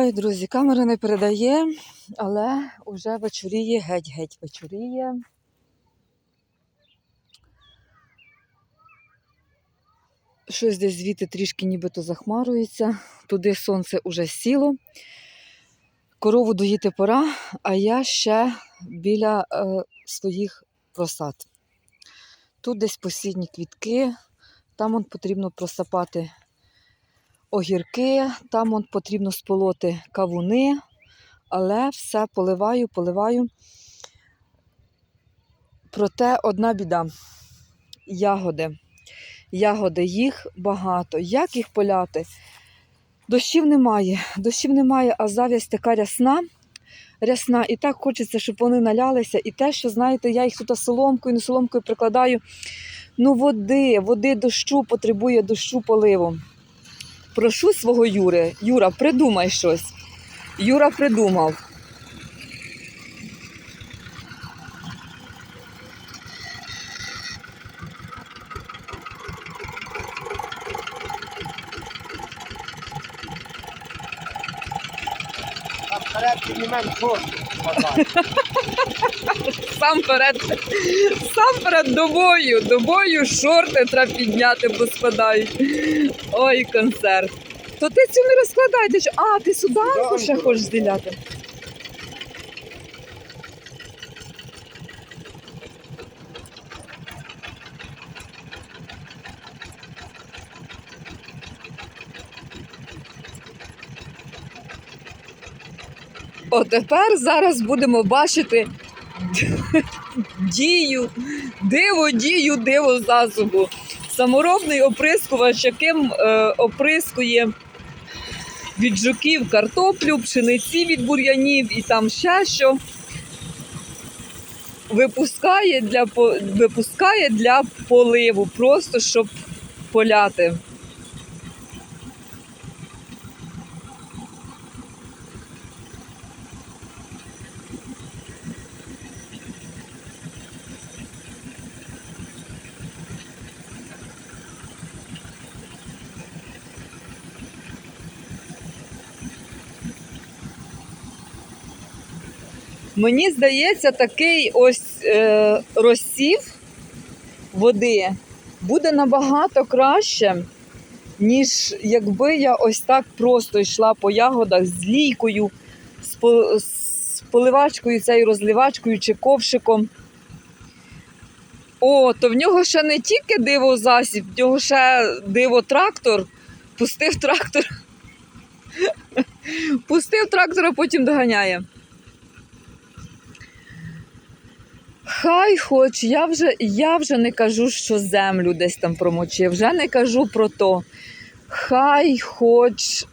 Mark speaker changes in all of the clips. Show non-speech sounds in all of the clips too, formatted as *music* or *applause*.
Speaker 1: Ой, друзі, камера не передає, але вже вечоріє, геть-геть вечоріє. Щось десь звідти трішки нібито захмарується. Туди сонце уже сіло. Корову доїти пора, а я ще біля е, своїх просад. Тут десь посідні квітки, там он потрібно просапати огірки, там он потрібно сполоти кавуни, але все поливаю, поливаю. Проте одна біда. Ягоди. Ягоди, їх багато. Як їх поляти? Дощів немає, дощів немає, а зав'язь така рясна. Рясна, і так хочеться, щоб вони налялися. І те, що, знаєте, я їх тут соломкою, не соломкою прикладаю. Ну, води, води дощу потребує дощу поливу. Прошу свого Юри, Юра, придумай щось. Юра придумав. Сам перед, сам перед добою. Добою шорти треба підняти, бо спадають. Ой, концерт. То ти цю не розкладай, ти ж- а, ти суданку ще хочеш зділяти. От тепер зараз будемо бачити *laughs* дію, диво дію, диво засобу. Саморобний оприскувач, яким е, оприскує від жуків картоплю, пшениці від бур'янів і там ще що. Випускає для, випускає для поливу, просто щоб поляти. Мені здається, такий ось е, розсів води буде набагато краще, ніж якби я ось так просто йшла по ягодах з лійкою, з, по, з поливачкою, цією розливачкою чи ковшиком. О, то в нього ще не тільки диво засіб, в нього ще диво трактор. Пустив трактор. *laughs* Пустив трактор, а потім доганяє. Хай хоч, я вже, я вже не кажу, що землю десь там промочив, вже не кажу про то. Хай хоч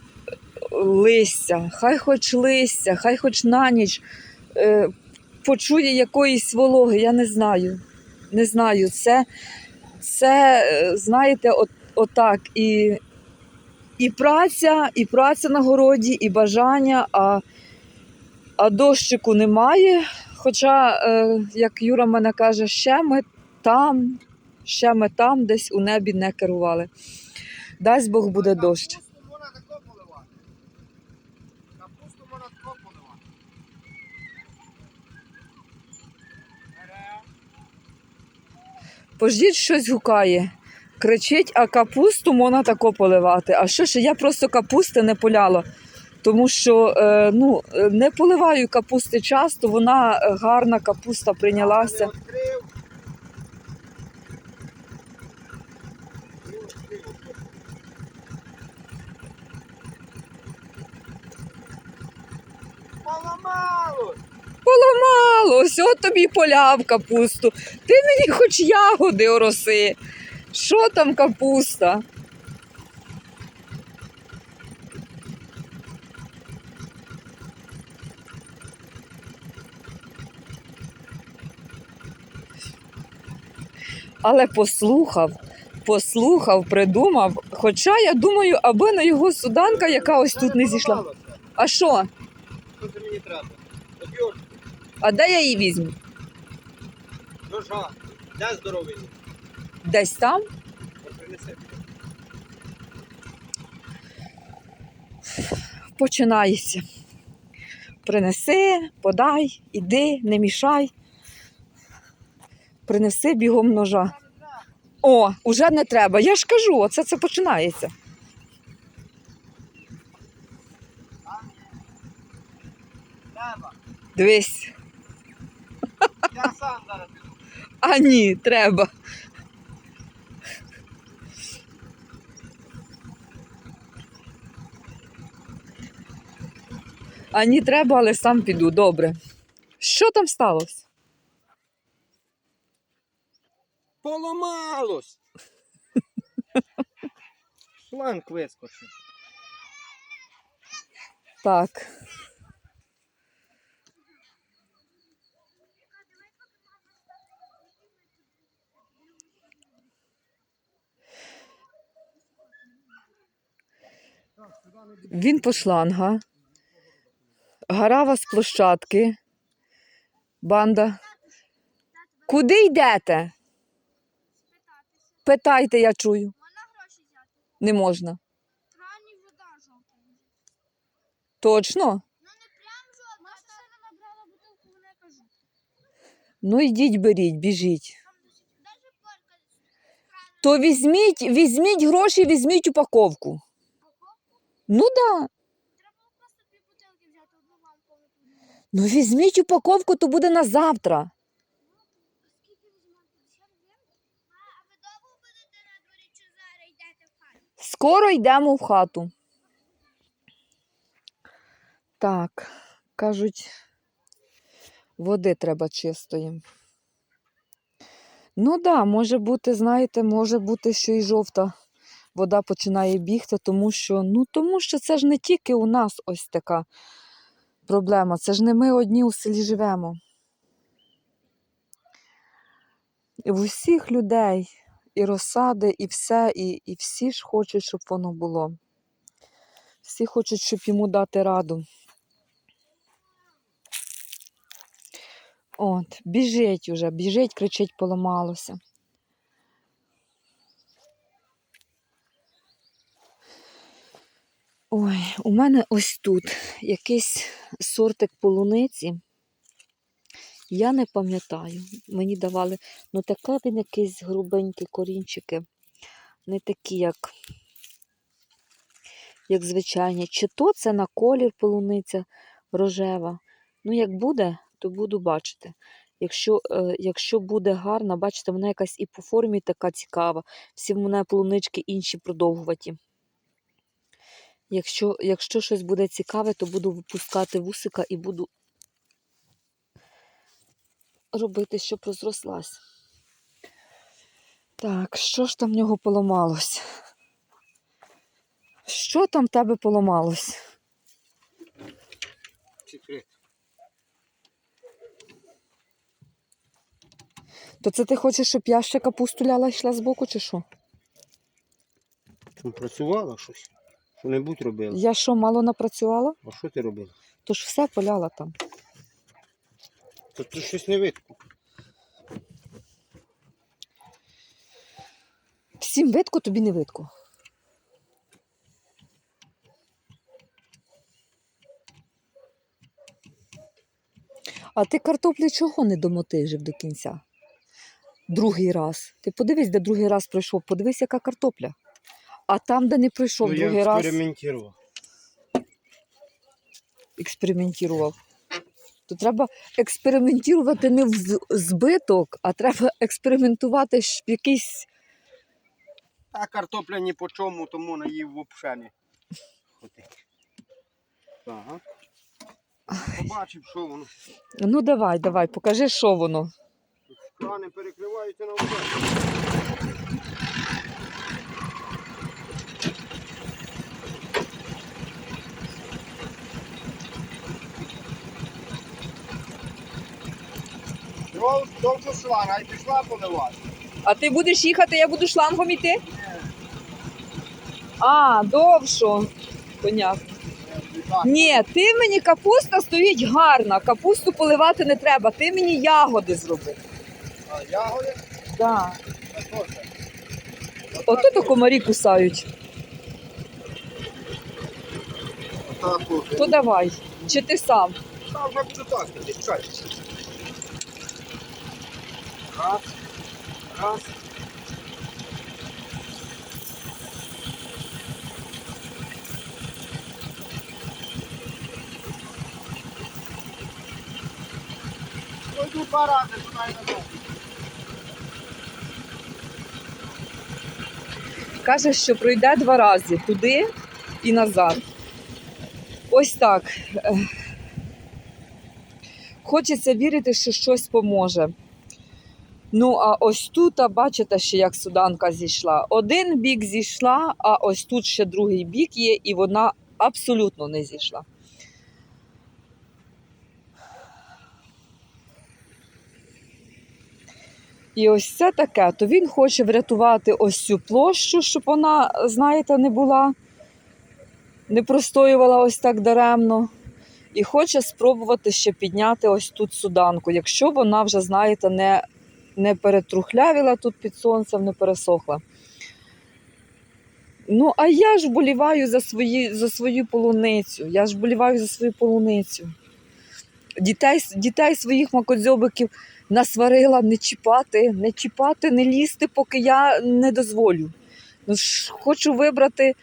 Speaker 1: листя, хай хоч листя, хай хоч на ніч е, почує якоїсь вологи, я не знаю. Не знаю. Це, це е, знаєте, от, отак. І, і праця, і праця на городі, і бажання, а, а дощику немає. Хоча, е, як Юра мене каже, ще ми там, ще ми там десь у небі не керували. Дасть Бог буде дощ. Пождіть, щось гукає. Кричить, а капусту можна тако поливати. А що ж, я просто капусти не поляла. Тому що е, ну, е, не поливаю капусти часто, вона е, гарна капуста прийнялася.
Speaker 2: Не відкрив. Поламало!
Speaker 1: Поламало, ось от тобі поляв капусту. Ти мені хоч ягоди ороси. Що там капуста? Але послухав, послухав, придумав. Хоча я думаю, аби на його суданка, яка ось тут не зійшла. А що?
Speaker 2: Що це мені треба?
Speaker 1: А де я її візьму?
Speaker 2: ножа. Де здоровий?
Speaker 1: Десь там? Починається. Принеси, подай, іди, не мішай. Принеси бігом ножа. О, уже не треба. Я ж кажу, оце це починається.
Speaker 2: Треба.
Speaker 1: Дивись.
Speaker 2: Я сам зараз піду.
Speaker 1: А ні, треба. А ні, треба, але сам піду. Добре. Що там сталося?
Speaker 2: Поламалось. Шланг вискочив.
Speaker 1: Так. Він по шланга. Гарава з площадки. Банда. Куди йдете? Питайте, я чую.
Speaker 3: Можна гроші взяти?
Speaker 1: Не можна.
Speaker 3: Крайні вода жовта.
Speaker 1: Точно?
Speaker 3: Ну не прям жовта. Маша сина набрала бутилку, вона.
Speaker 1: Ну йдіть, беріть, біжіть.
Speaker 3: Даже порка
Speaker 1: То візьміть, візьміть гроші, візьміть упаковку.
Speaker 3: упаковку.
Speaker 1: Ну да.
Speaker 3: Треба було просто дві бутилки взяти, одну вам повинну.
Speaker 1: Ну візьміть упаковку, то буде на завтра.
Speaker 3: Скільки візьмемо? 50 гривень? А ви довго будете на дворі чи зараз йдете в хату?
Speaker 1: Скоро йдемо в хату. Так, кажуть, води треба чистої. Ну так, да, може бути, знаєте, може бути, що і жовта вода починає бігти, тому що, ну, тому що це ж не тільки у нас ось така проблема. Це ж не ми одні у селі живемо. І в усіх людей і розсади, і все, і, і всі ж хочуть, щоб воно було. Всі хочуть, щоб йому дати раду. От, біжить уже, біжить, кричить, поламалося. Ой, у мене ось тут якийсь сортик полуниці. Я не пам'ятаю. Мені давали, ну таке він якийсь грубенькі корінчики. Не такі, як, як звичайні. Чи то це на колір полуниця рожева. Ну, як буде, то буду бачити. Якщо, е, якщо буде гарна, бачите, вона якась і по формі така цікава. Всі в мене полунички інші продовгуваті. Якщо, якщо щось буде цікаве, то буду випускати вусика і буду робити, щоб розрослась. Так, що ж там в нього поламалось? Що там в тебе поламалось? То це ти хочеш, щоб я ще капусту ляла йшла збоку, чи що?
Speaker 2: Там працювала щось? Що-небудь робила?
Speaker 1: Я що, мало напрацювала?
Speaker 2: А що ти робила?
Speaker 1: То ж все поляла там.
Speaker 2: То ти щось не видко.
Speaker 1: Всім видко, тобі не видко. А ти картоплі чого не домотижив до кінця? Другий раз. Ти подивись, де другий раз пройшов. Подивись, яка картопля. А там, де не пройшов
Speaker 2: Ну,
Speaker 1: другий
Speaker 2: я
Speaker 1: раз,
Speaker 2: експериментував.
Speaker 1: експериментував. То треба експериментувати не в збиток, а треба експериментувати ж в якийсь
Speaker 2: А картопля ні по чому, тому на її взагалі не ходить. Так. Побачив, що воно.
Speaker 1: Ну давай, давай, покажи, що воно.
Speaker 2: Крани перекриваються на все. Довго шланга і пішла поливати.
Speaker 1: А ти будеш їхати, я буду шлангом іти? А, довшо. Понятно. Ні, ти мені капуста стоїть гарна. Капусту поливати не треба. Ти мені ягоди зроби.
Speaker 2: А ягоди?
Speaker 1: Да.
Speaker 2: Це?
Speaker 1: Ото то комарі кусають.
Speaker 2: Так.
Speaker 1: То давай. Чи ти сам?
Speaker 2: Та вже буду так, чекай. Раз. Раз. Пойду два рази.
Speaker 1: Каже, що пройде два рази туди і назад. Ось так. Е, Хочеться вірити, що щось поможе. Ну, а ось тут, а бачите, ще як суданка зійшла. Один бік зійшла, а ось тут ще другий бік є, і вона абсолютно не зійшла. І ось це таке, то він хоче врятувати ось цю площу, щоб вона, знаєте, не була, не простоювала ось так даремно. І хоче спробувати ще підняти ось тут суданку, якщо вона вже, знаєте, не, не перетрухлявіла тут під сонцем, не пересохла. Ну, а я ж боліваю за, свої, за свою полуницю. Я ж боліваю за свою полуницю. Дітей, дітей своїх макодзьобиків насварила не чіпати, не чіпати, не лізти, поки я не дозволю. Ну ж хочу вибрати,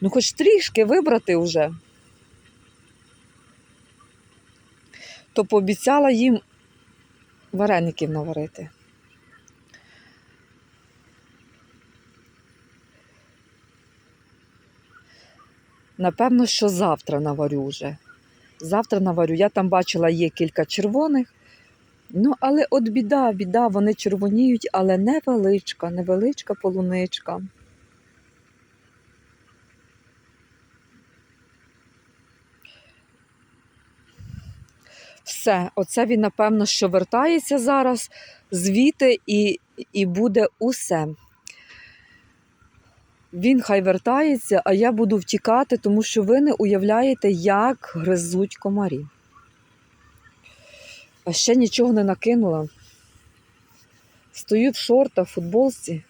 Speaker 1: ну хоч трішки вибрати вже. То пообіцяла їм вареників наварити. Напевно, що завтра наварю вже. Завтра наварю. Я там бачила, є кілька червоних. Ну, але от біда, біда, вони червоніють, але невеличка, невеличка полуничка. Все, оце він, напевно, що вертається зараз звідти і, і буде усе. Він хай вертається, а я буду втікати, тому що ви не уявляєте, як гризуть комарі. А ще нічого не накинула. Стою в шортах, футболці.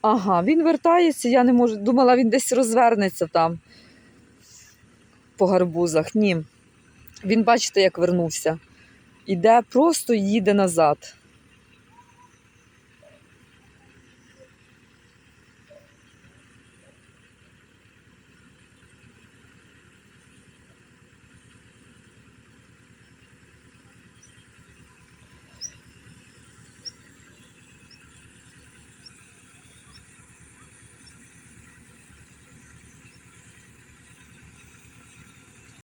Speaker 1: Ага, він вертається, я не можу. Думала, він десь розвернеться там по гарбузах. Ні. Він, бачите, як вернувся. Іде, просто їде назад.